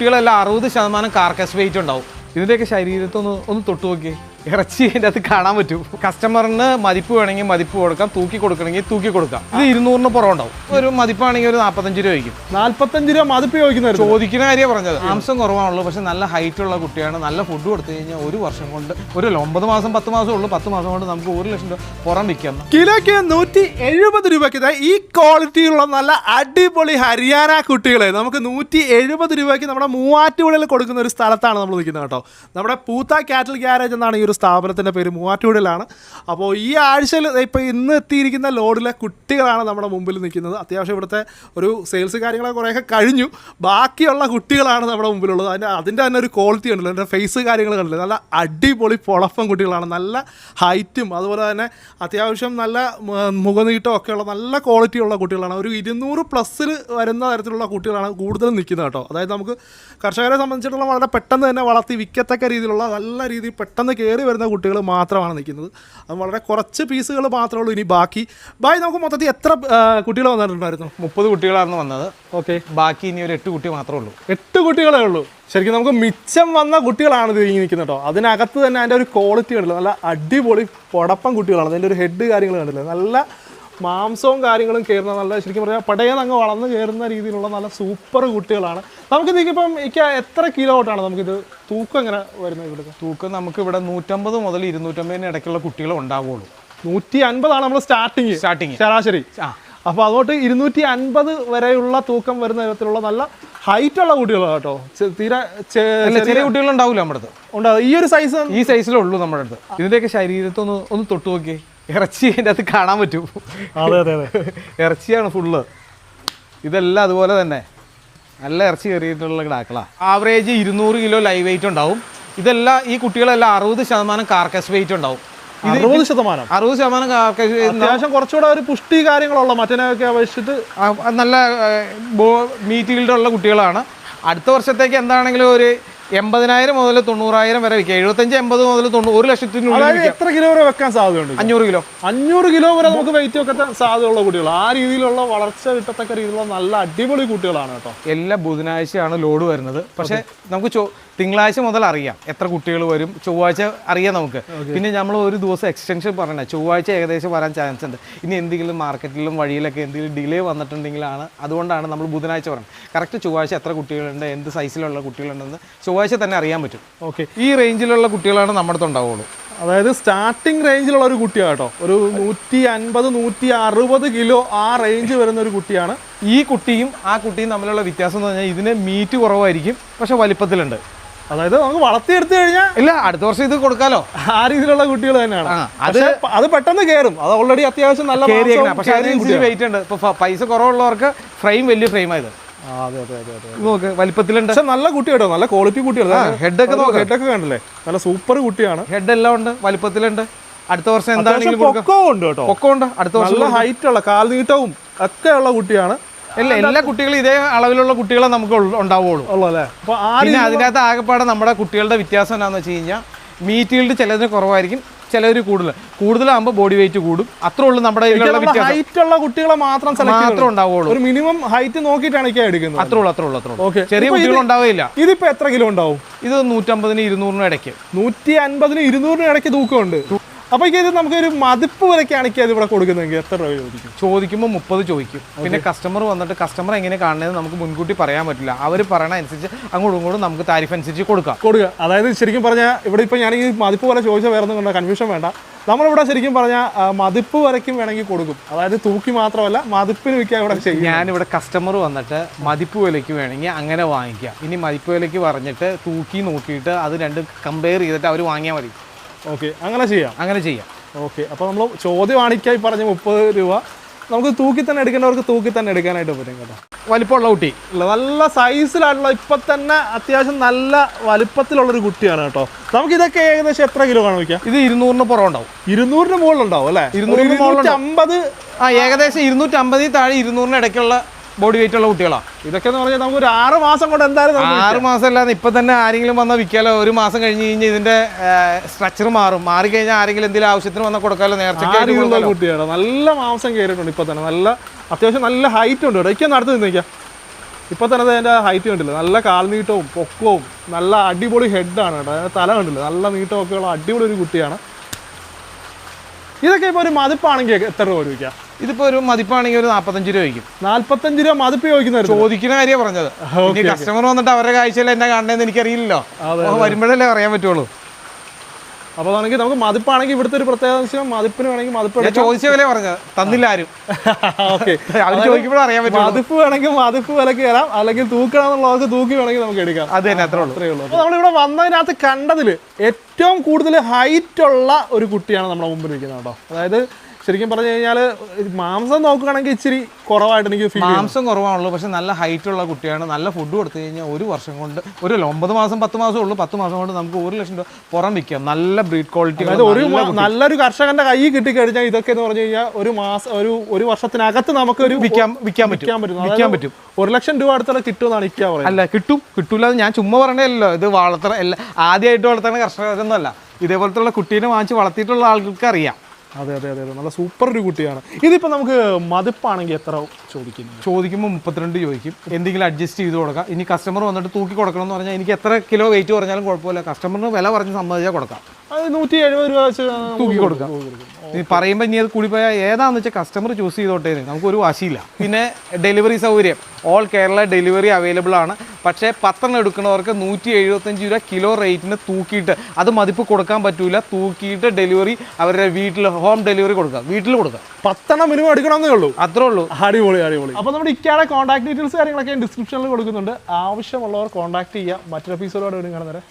കുട്ടികളെല്ലാം അറുപത് ശതമാനം കാർക്കസ് വെയിറ്റ് ഉണ്ടാവും. ഇതിന്റെയൊക്കെ ശരീരത്തൊന്ന് ഒന്ന് തൊട്ടു നോക്കി ഇറച്ചി അതിന്റെ അത് കാണാൻ പറ്റും. കസ്റ്റമറിന് മതിപ്പ് വേണമെങ്കിൽ മതിപ്പ് കൊടുക്കാം തൂക്കി കൊടുക്കണമെങ്കിൽ തൂക്കി കൊടുക്കാം. ഇത് ഇരുന്നൂറിന് പുറമുണ്ടാവും. ഒരു മതിപ്പാണെങ്കിൽ ഒരു നാൽപ്പത്തഞ്ച് രൂപ വയ്ക്കും. നാൽപ്പത്തഞ്ച് രൂപ മതിപ്പ് ചോദിക്കുന്നത് ചോദിക്കുന്ന കാര്യം പറഞ്ഞത്. മാംസം കുറവാണുള്ളൂ പക്ഷെ നല്ല ഹൈറ്റ് ഉള്ള കുട്ടിയാണ്. നല്ല ഫുഡ് കൊടുത്തു കഴിഞ്ഞാൽ ഒരു വർഷം കൊണ്ട് ഒരു ഒമ്പത് മാസം പത്ത് മാസം ഉള്ളൂ. പത്ത് മാസം കൊണ്ട് നമുക്ക് ഒരു ലക്ഷം രൂപ പുറം വിൽക്കാം. കിലോയ്ക്ക് നൂറ്റി എഴുപത് രൂപയ്ക്ക് ഈ ക്വാളിറ്റിയുള്ള നല്ല അടിപൊളി ഹരിയാന കുട്ടികളെ നമുക്ക് നൂറ്റി എഴുപത് രൂപയ്ക്ക് നമ്മുടെ മൂവാറ്റുപുഴയിൽ കൊടുക്കുന്ന ഒരു സ്ഥലത്താണ് നമ്മൾ നിൽക്കുന്നത് കേട്ടോ. നമ്മുടെ പൂത്ത കാറ്റൽ ഗ്യാരേജ് എന്നാണ് ഈ ഒരു സ്ഥാപനത്തിന്റെ പേര് മൂവാറ്റുപുഴയിലാണ്. അപ്പോൾ ഈ ആഴ്ചയിൽ ഇപ്പോൾ ഇന്ന് എത്തിയിരിക്കുന്ന ലോഡിലെ കുട്ടികളാണ് നമ്മുടെ മുമ്പിൽ നിൽക്കുന്നത്. അത്യാവശ്യം ഇവിടുത്തെ ഒരു സെയിൽസ് കാര്യങ്ങളൊക്കെ കുറേയൊക്കെ കഴിഞ്ഞു. ബാക്കിയുള്ള കുട്ടികളാണ് നമ്മുടെ മുമ്പിലുള്ളത്. അതിന്റെ അതിന്റെ തന്നെ ഒരു ക്വാളിറ്റി ഉണ്ടല്ലോ എന്റെ ഫേസ് കാര്യങ്ങൾ കണ്ടില്ല? നല്ല അടിപൊളി പൊളപ്പം കുട്ടികളാണ്. നല്ല ഹൈറ്റും അതുപോലെ തന്നെ അത്യാവശ്യം നല്ല മുഖനീട്ടം ഒക്കെയുള്ള നല്ല ക്വാളിറ്റി ഉള്ള കുട്ടികളാണ്. ഒരു ഇരുന്നൂറ് പ്ലസ്സിൽ വരുന്ന തരത്തിലുള്ള കുട്ടികളാണ് കൂടുതലും നിൽക്കുന്നത് കേട്ടോ. അതായത് നമുക്ക് കർഷകരെ സംബന്ധിച്ചിടത്തോളം വളരെ പെട്ടെന്ന് തന്നെ വളർത്തി വിൽക്കത്തക്ക രീതിയിലുള്ള നല്ല രീതിയിൽ പെട്ടെന്ന് കയറി വരുന്ന കുട്ടികൾ മാത്രമാണ് നിൽക്കുന്നത്. അത് വളരെ കുറച്ച് പീസുകൾ മാത്രമേ ഉള്ളൂ ഇനി ബാക്കി. ബായ് നമുക്ക് മൊത്തത്തിൽ എത്ര കുട്ടികൾ വന്നിട്ടുണ്ടായിരുന്നു? മുപ്പത് കുട്ടികളാണ് വന്നത്. ഓക്കെ. ബാക്കി ഇനി ഒരു എട്ട് കുട്ടി മാത്രമേ ഉള്ളൂ. എട്ട് കുട്ടികളേ ഉള്ളൂ. ശരിക്കും നമുക്ക് മിച്ചം വന്ന കുട്ടികളാണ് ഇത് ഇങ്ങനെ നിൽക്കുന്നത് കേട്ടോ. അതിനകത്ത് തന്നെ അതിന്റെ ഒരു ക്വാളിറ്റി കണ്ടില്ല? നല്ല അടിപൊളി പൊടപ്പം കുട്ടികളാണ്. അതിന്റെ ഒരു ഹെഡ് കാര്യങ്ങൾ കണ്ടില്ല? നല്ല മാംസവും കാര്യങ്ങളും കയറുന്ന നല്ല ശരിക്കും പറഞ്ഞാൽ പടയെന്ന് അങ്ങ് വളർന്നു കയറുന്ന രീതിയിലുള്ള നല്ല സൂപ്പർ കുട്ടികളാണ്. നമുക്ക് ഇതിപ്പം എനിക്ക് എത്ര കിലോ തൊട്ടാണ് നമുക്കിത് തൂക്കം എങ്ങനെ വരുന്നത് ഇവിടെ തൂക്കം നമുക്ക് ഇവിടെ നൂറ്റമ്പത് മുതൽ ഇരുന്നൂറ്റമ്പതിന് ഇടയ്ക്കുള്ള കുട്ടികൾ ഉണ്ടാവുള്ളൂ. നൂറ്റി അൻപതാണ് നമ്മൾ സ്റ്റാർട്ടിങ് സ്റ്റാർട്ടിങ് ശരാശരി. ആ. അപ്പോൾ അതുകൊണ്ട് ഇരുന്നൂറ്റി അൻപത് വരെയുള്ള തൂക്കം വരുന്ന വിധത്തിലുള്ള നല്ല ഹൈറ്റ് ഉള്ള കുട്ടികളാണ് കേട്ടോ. തീരെ ചെറിയ കുട്ടികൾ ഉണ്ടാവില്ല നമ്മുടെ അടുത്ത്. ഉണ്ടാവും ഈ ഒരു സൈസ് ഈ സൈസിലേ ഉള്ളൂ നമ്മുടെ അടുത്ത്. ഇതിന്റെയൊക്കെ ശരീരത്തൊന്ന് ഒന്ന് തൊട്ട് നോക്കി ഇറച്ചി അതിന്റെ അകത്ത് കാണാൻ പറ്റും. അതെ അതെ അതെ. ഇറച്ചിയാണ് ഫുള്ള് ഇതെല്ലാം അതുപോലെ തന്നെ. നല്ല ഇറച്ചി കയറിയിട്ടുള്ള കിടാക്കള. ആവറേജ് ഇരുന്നൂറ് കിലോ ലൈവ് വെയിറ്റ് ഉണ്ടാവും. ഇതെല്ലാം ഈ കുട്ടികളെല്ലാം അറുപത് ശതമാനം കാർക്കസ് വെയിറ്റ് ഉണ്ടാവും. അറുപത് ശതമാനം? അറുപത് ശതമാനം കാർക്കസ് അത്യാവശ്യം കുറച്ചുകൂടെ ഒരു പുഷ്ടി കാര്യങ്ങളുള്ള മറ്റേനൊക്കെ അപേക്ഷിച്ചിട്ട് നല്ല മീറ്റ് ഉള്ള കുട്ടികളാണ്. അടുത്ത വർഷത്തേക്ക് എന്താണെങ്കിലും ഒരു എൺപതിനായിരം മുതൽ തൊണ്ണൂറായിരം വരെ വിൽക്കാം. എഴുപത്തഞ്ച് എൺപത് മുതൽ തൊണ്ണൂറ് ഒരു ലക്ഷത്തിനുള്ളിൽ എത്ര കിലോ വരെ വെക്കാൻ സാധ്യതയുണ്ട്? അഞ്ഞൂറ് കിലോ. അഞ്ഞൂറ് കിലോ വരെ നമുക്ക് വെയിറ്റ് വെക്കാൻ സാധ്യതയുള്ള കുട്ടികൾ ആ രീതിയിലുള്ള വളർച്ച കിട്ടത്തക്ക രീതിയിലുള്ള നല്ല അടിപൊളി കുട്ടികളാണ് കേട്ടോ. എല്ലാ ബുധനാഴ്ചയാണ് ലോഡ് വരുന്നത്. പക്ഷേ നമുക്ക് തിങ്കളാഴ്ച മുതൽ അറിയാം എത്ര കുട്ടികൾ വരും. ചൊവ്വാഴ്ച അറിയാം നമുക്ക്. പിന്നെ നമ്മൾ ഒരു ദിവസം എക്സ്റ്റൻഷൻ പറയണേ ചൊവ്വാഴ്ച ഏകദേശം വരാൻ ചാൻസ് ഉണ്ട്. ഇനി എന്തെങ്കിലും മാർക്കറ്റിലും വഴിയിലൊക്കെ എന്തെങ്കിലും ഡിലേ വന്നിട്ടുണ്ടെങ്കിലാണ് അതുകൊണ്ടാണ് നമ്മൾ ബുധനാഴ്ച പറയുന്നത് കറക്റ്റ് ചൊവ്വാഴ്ച എത്ര കുട്ടികളുണ്ട് എന്ത് സൈസിലുള്ള കുട്ടികളുണ്ടെന്ന് ചൊവ്വാഴ്ച തന്നെ അറിയാൻ പറ്റും. ഓക്കെ. ഈ റേഞ്ചിലുള്ള കുട്ടികളാണ് നമ്മുടെ അടുത്ത് ഉണ്ടാവുള്ളൂ. അതായത് സ്റ്റാർട്ടിംഗ് റേഞ്ചിലുള്ള ഒരു കുട്ടിയാണ് കേട്ടോ. ഒരു നൂറ്റി അൻപത് നൂറ്റി അറുപത് കിലോ ആ റേഞ്ച് വരുന്ന ഒരു കുട്ടിയാണ്. ഈ കുട്ടിയും ആ കുട്ടിയും തമ്മിലുള്ള വ്യത്യാസം എന്ന് പറഞ്ഞാൽ ഇതിന് മീറ്റ് കുറവായിരിക്കും. പക്ഷെ വലിപ്പത്തിലുണ്ട്. അതായത് നമുക്ക് വളർത്തിയെടുത്തു കഴിഞ്ഞാൽ ഇല്ല അടുത്ത വർഷം ഇത് കൊടുക്കാലോ. ആ രീതിയിലുള്ള കുട്ടികൾ തന്നെയാണ്. അത് അത് പെട്ടെന്ന് കയറും അത് ഓൾറെഡി അത്യാവശ്യം നല്ല പക്ഷെ വെയിറ്റ് ഉണ്ട്. ഇപ്പൊ പൈസ കുറവുള്ളവർക്ക് ഫ്രെയിം വലിയ ഫ്രെയിം ആയത് നോക്ക് വലിപ്പത്തിലുണ്ട്. പക്ഷെ നല്ല കുട്ടി കേട്ടോ. നല്ല ക്വാളിറ്റി കുട്ടിയാണ് ഹെഡ് ഒക്കെ നോക്ക്. ഒക്കെ കണ്ടില്ലേ? നല്ല സൂപ്പർ കുട്ടിയാണ്. ഹെഡ് എല്ലാം ഉണ്ട് വലിപ്പത്തിലുണ്ട്. അടുത്ത വർഷം എന്താണെങ്കിലും കൊക്കോ പൊക്കവും ഉണ്ട് കേട്ടോ. ഉണ്ട്. അടുത്ത വർഷം നല്ല ഹൈറ്റ് ഉള്ള കാൽ നീട്ടവും ഒക്കെ ഉള്ള കുട്ടിയാണ്. എല്ലാ എല്ലാ കുട്ടികളും ഇതേ അളവിലുള്ള കുട്ടികളെ നമുക്ക് ഉണ്ടാവുള്ളൂ. ആ പിന്നെ അതിന്റെ ആകെപ്പാടെ നമ്മുടെ കുട്ടികളുടെ വ്യത്യാസം എന്താന്ന് വെച്ച് കഴിഞ്ഞാൽ മീറ്റ് ഈൽഡ് ചിലതിന് കുറവായിരിക്കും ചിലർ കൂടുതൽ. കൂടുതലാകുമ്പോൾ ബോഡി വെയിറ്റ് കൂടും. അത്രേ ഉള്ളൂ നമ്മുടെ ഹൈറ്റുള്ള ഹൈറ്റ് ഉള്ള കുട്ടികളെ മാത്രം മാത്രം ഉണ്ടാവുള്ളൂ. ഒരു മിനിമം ഹൈറ്റ് നോക്കിയിട്ടാണ് എടുക്കുന്നത്. അത്രേ ഉള്ളൂ അത്രേ ഉള്ളൂ അത്രേ ഉള്ളൂ. ചെറിയ കുട്ടികൾ ഉണ്ടാവില്ല. ഇതിപ്പോ എത്ര കിലോ ഉണ്ടാവും? ഇത് നൂറ്റമ്പതിന് ഇരുന്നൂറിനും ഇടയ്ക്ക്. നൂറ്റി അൻപതിന് ഇരുന്നൂറിനും ഇടയ്ക്ക് തൂക്കമുണ്ട്. അപ്പൊ ഇത് നമുക്കൊരു മതിപ്പ് വരയ്ക്കാണ് അത് ഇവിടെ കൊടുക്കുന്നെങ്കിൽ എത്ര രൂപ ചോദിക്കും? ചോദിക്കുമ്പോൾ മുപ്പത് ചോദിക്കും. പിന്നെ കസ്റ്റമർ വന്നിട്ട് കസ്റ്റമർ എങ്ങനെ കാണുന്നത് നമുക്ക് മുൻകൂട്ടി പറയാൻ പറ്റില്ല. അവർ പറയണ അനുസരിച്ച് അങ്ങോട്ടും ഇങ്ങോട്ടും നമുക്ക് താരിഫ് അനുസരിച്ച് കൊടുക്കാം. കൊടുക്കുക. അതായത് ശരിക്കും പറഞ്ഞാൽ ഇവിടെ ഇപ്പൊ ഞാൻ ഈ മതിപ്പ് വരെ ചോദിച്ച വേറെ ഒന്നും കൊണ്ട് കൺഫ്യൂഷൻ വേണ്ട. നമ്മളിവിടെ ശരിക്കും പറഞ്ഞാൽ മതിപ്പ് വരയ്ക്കും വേണമെങ്കിൽ കൊടുക്കും. അതായത് തൂക്കി മാത്രമല്ല മതിപ്പിന് വിൽക്കാൻ ഇവിടെ ചെയ്യും. ഞാനിവിടെ കസ്റ്റമർ വന്നിട്ട് മതിപ്പ് വിലയ്ക്ക് വേണമെങ്കിൽ അങ്ങനെ വാങ്ങിക്കാം. ഇനി മതിപ്പ് വിലയ്ക്ക് പറഞ്ഞിട്ട് തൂക്കി നോക്കിയിട്ട് അത് രണ്ട് കമ്പയർ ചെയ്തിട്ട് അവർ വാങ്ങിയാൽ മതി. ഓക്കെ അങ്ങനെ ചെയ്യാം. അങ്ങനെ ചെയ്യാം. ഓക്കെ അപ്പോൾ നമ്മൾ ചോദ്യമാണിക്കായി പറഞ്ഞ മുപ്പത് രൂപ നമുക്ക് തൂക്കി തന്നെ എടുക്കേണ്ടവർക്ക് തൂക്കി തന്നെ എടുക്കാനായിട്ട് പറ്റും കേട്ടോ. വലിപ്പമുള്ള കുട്ടി. നല്ല സൈസിലായിട്ടുള്ള ഇപ്പം തന്നെ അത്യാവശ്യം നല്ല വലിപ്പത്തിലുള്ളൊരു കുട്ടിയാണ് കേട്ടോ. നമുക്ക് ഇതൊക്കെ ഏകദേശം എത്ര കിലോ ആണ് വയ്ക്കാം? ഇത് ഇരുന്നൂറിന് പുറം ഉണ്ടാവും. ഇരുന്നൂറിന് മുകളിലുണ്ടാവും അല്ലേ? ഇരുന്നൂറിന്. അമ്പത് ആ ഏകദേശം ഇരുന്നൂറ്റമ്പതിൽ താഴെ ഇരുന്നൂറിന് ഇടയ്ക്കുള്ള ബോഡി വെയിറ്റ് ഉള്ള കുട്ടികളാണ് ഇതൊക്കെ എന്ന് പറഞ്ഞാൽ നമുക്ക് ഒരു ആറ് മാസം കൊണ്ട് എന്തായാലും ആറ് മാസം അല്ലാതെ ഇപ്പൊ തന്നെ ആരെങ്കിലും വന്നാൽ വിൽക്കാലോ? ഒരു മാസം കഴിഞ്ഞ് കഴിഞ്ഞാൽ ഇതിന്റെ സ്ട്രക്ചർ മാറും. മാറിക്കഴിഞ്ഞാൽ ആരെങ്കിലും എന്തെങ്കിലും ആവശ്യത്തിന് വന്നാൽ കൊടുക്കാലോ? നേർച്ച കുട്ടിയാണ് നല്ല മാംസം കയറിയിട്ടുണ്ട് ഇപ്പൊ തന്നെ. നല്ല അത്യാവശ്യം നല്ല ഹൈറ്റ് ഉണ്ട് ഇവിടെ. ഇതൊക്കെ നടത്തി നിൽക്കാം ഇപ്പൊ തന്നെ അതിന്റെ ഹൈറ്റ് കണ്ടില്ല? നല്ല കാൽനീട്ടവും പൊക്കവും നല്ല അടിപൊളി ഹെഡാണ് കേട്ടോ അതിന്റെ തല കണ്ടില്ല? നല്ല ഉള്ള അടിപൊളി ഒരു കുട്ടിയാണ്. ഇതൊക്കെ ഇപ്പൊ ഒരു മതിപ്പാണെങ്കിൽ എത്ര രൂപ ചോദിക്കാം ഇതിപ്പോ ഒരു മതിപ്പാണെങ്കിൽ ഒരു നാൽപ്പത്തഞ്ച് രൂപ വയ്ക്കും. നാല്പത്തഞ്ച് രൂപ മതിപ്പ് ചോദിക്കുന്നവരുണ്ട് ചോദിക്കുന്ന കാര്യം പറഞ്ഞത്. കസ്റ്റമർ വന്നിട്ട് അവരുടെ കാഴ്ചയിൽ എന്നെ കാണണമെന്ന് എനിക്കറിയില്ലല്ലോ. അപ്പൊ വരുമ്പോഴല്ലേ പറയാൻ പറ്റുള്ളൂ. അപ്പോൾ ആണെങ്കിൽ നമുക്ക് മതിപ്പാണെങ്കിൽ ഇവിടുത്തെ ഒരു പ്രത്യേകത മതിപ്പിന് വേണമെങ്കിൽ മതിപ്പ് ചോദിച്ച വില പറഞ്ഞത്. തന്നില്ല ആരും. ഓക്കെ. അവർ ചോദിക്കുമ്പോഴും അറിയാൻ പറ്റും മതിപ്പ് വേണമെങ്കിൽ മതിപ്പ് വിലക്ക് തരാം. അല്ലെങ്കിൽ തൂക്കണം എന്നുള്ളവർക്ക് തൂക്കി വേണമെങ്കിൽ നമുക്ക് എടുക്കാം. അത് തന്നെ അത്രേ ഉള്ളൂ. അത്രേ ഉള്ളൂ. അപ്പോൾ നമ്മളിവിടെ വന്നതിനകത്ത് കണ്ടതിൽ ഏറ്റവും കൂടുതൽ ഹൈറ്റ് ഉള്ള ഒരു കുട്ടിയാണ് നമ്മുടെ മുമ്പിൽ നിൽക്കുന്നത് കേട്ടോ. അതായത് ശരിക്കും പറഞ്ഞു കഴിഞ്ഞാൽ മാംസം നോക്കുകയാണെങ്കിൽ ഇച്ചിരി കുറവായിട്ട് എനിക്ക് മാംസം കുറവാണുള്ളൂ പക്ഷെ നല്ല ഹൈറ്റ് ഉള്ള കുട്ടിയാണ്. നല്ല ഫുഡ് കൊടുത്തു കഴിഞ്ഞാൽ ഒരു വർഷം കൊണ്ട് ഒരു ഒമ്പത് മാസം പത്ത് മാസം ഉള്ളൂ. പത്ത് മാസം കൊണ്ട് നമുക്ക് ഒരു ലക്ഷം രൂപ പുറം വിൽക്കാം. നല്ല ബ്രീഡ് ക്വാളിറ്റി ഒരു നല്ലൊരു കർഷകന്റെ കൈ കിട്ടിക്കഴിഞ്ഞാൽ ഇതൊക്കെ എന്ന് പറഞ്ഞു കഴിഞ്ഞാൽ ഒരു മാസം ഒരു ഒരു വർഷത്തിനകത്ത് നമുക്ക് ഒരു വിൽക്കാൻ വിൽക്കാൻ പറ്റും. വിൽക്കാൻ പറ്റും. വിൽക്കാൻ പറ്റും. ഒരു ലക്ഷം രൂപ അടുത്തുള്ള കിട്ടുമെന്നാണ് ഇക്ക പറയുന്നത്. അല്ല കിട്ടും. കിട്ടൂല ഞാൻ ചുമ്മാ പറഞ്ഞല്ലോ ഇത് വളർത്തണ എല്ലാ ആദ്യമായിട്ട് വളർത്തണ കർഷകരൊന്നും അല്ല ഇതേപോലത്തുള്ള കുട്ടീനെ വാങ്ങിച്ച് വളർത്തിയിട്ടുള്ള ആൾക്കാർക്ക് അറിയാം. അതെ അതെ അതെ അതെ. നല്ല സൂപ്പർ ഒരു കുട്ടിയാണ്. ഇതിപ്പോ നമുക്ക് മതിപ്പാണെങ്കിൽ എത്ര ചോദിക്കുന്നു? ചോദിക്കുമ്പോൾ മുപ്പത്തിരണ്ട് ചോദിക്കും. എന്തെങ്കിലും അഡ്ജസ്റ്റ് ചെയ്ത് കൊടുക്കാം. ഇനി കസ്റ്റമർ വന്നിട്ട് തൂക്കി കൊടുക്കണം എന്ന് പറഞ്ഞാൽ എനിക്ക് എത്ര കിലോ വെയിറ്റ് പറഞ്ഞാലും കുഴപ്പമില്ല. കസ്റ്റമറിന് വില പറഞ്ഞ് സമ്മതിച്ചാൽ കൊടുക്കാം. അത് നൂറ്റി എഴുപത് രൂപ വെച്ച് തൂക്കി കൊടുക്കാം. നീ പറയുമ്പോൾ ഇനി അത് കൂടിപ്പോയാൽ പോയാൽ ഏതാന്ന് വെച്ചാൽ കസ്റ്റമർ ചൂസ് ചെയ്തോട്ടേ നമുക്ക് ഒരു വാശിയില്ല. പിന്നെ ഡെലിവറി സൗകര്യം. ഓൾ കേരള ഡെലിവറി അവൈലബിൾ ആണ്. പക്ഷേ പത്തെണ്ണം എടുക്കുന്നവർക്ക് നൂറ്റി എഴുപത്തഞ്ച് രൂപ കിലോ റേറ്റിന് തൂക്കിയിട്ട് അത് മതിപ്പ് കൊടുക്കാൻ പറ്റൂല. തൂക്കിയിട്ട് ഡെലിവറി അവരുടെ വീട്ടിൽ ഹോം ഡെലിവറി കൊടുക്കാം. വീട്ടിൽ കൊടുക്കാം. പത്തെണ്ണം മിനിമം എടുക്കണമെന്നേ ഉള്ളൂ. അത്രേ ഉള്ളൂ. അടിപൊളി അടിപൊളി. അപ്പോൾ നമ്മുടെ ഇക്കയുടെ കോൺടാക്ട് ഡീറ്റെയിൽസ് കാര്യങ്ങളൊക്കെ ഡിസ്ക്രിപ്ഷനിൽ കൊടുക്കുന്നുണ്ട്. ആവശ്യമുള്ളവർ കോൺടാക്ട് ചെയ്യുക മറ്റൊരു എപ്പിസോഡോട് കാണുന്നവരെ.